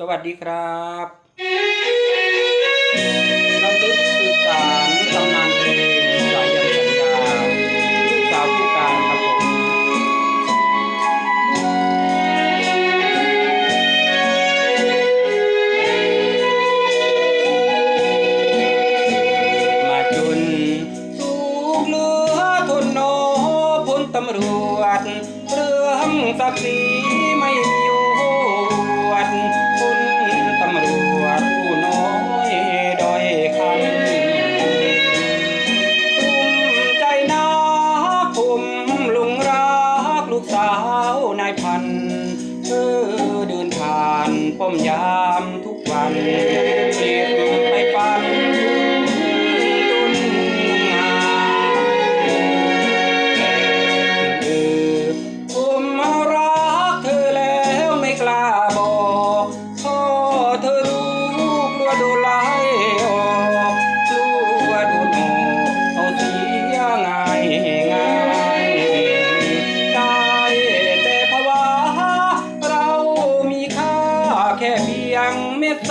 สวัสดีครับน้ำลึกสื่อสารตำนานเพลงสายันสัญญาลูกสาวผู้การครับผมมาจนลูกเหลือทนโนพลตำรวจเรื่องศักดิ์ศรี ป้อมยามทุกวันเป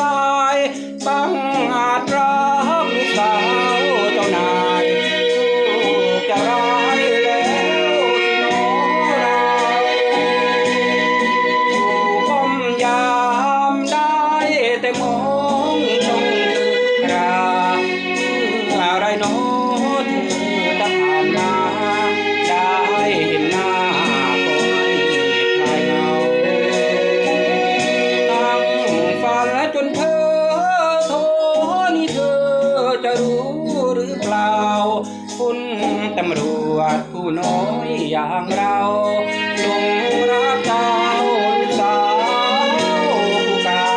ายตั้งอาจรักลู จะรู้หรือเปล่า คุณตำรวจผู้น้อยอย่างเราลงรักเจ้าลูกสาวผู้กา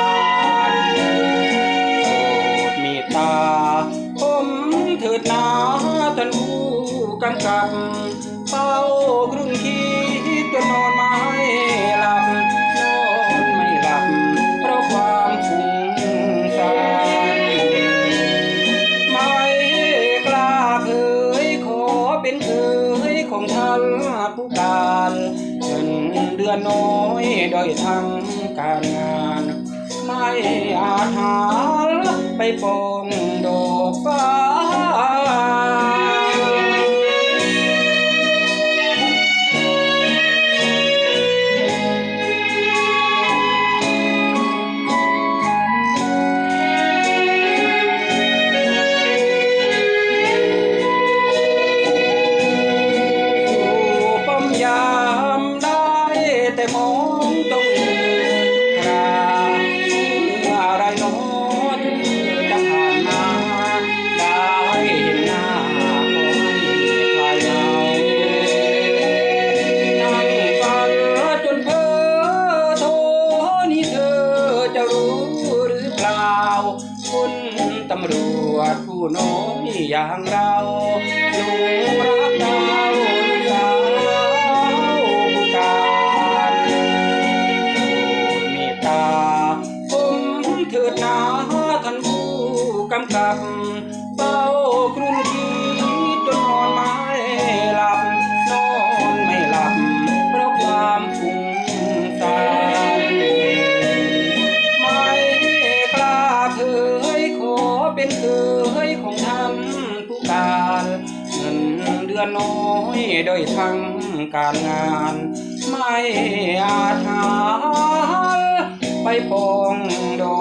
รโปรดเมตตา ผมเถิดนาท่านผู้กำกับเฝ้ากรุณคิดจนนอนไม่หลับ การเงินเดือนน้อยโดยทั้งการงาน ไม่อาจหาไปปองดอกฟ้า วดผู้น้อยอย่างเราหลงรักดาวลูกสาวผู้การเมตตาผมเถิดนาท่านผู้กำกับ นเดือนน้อยโดยทั้งการงาน ไม่อาจหาไปปองดอ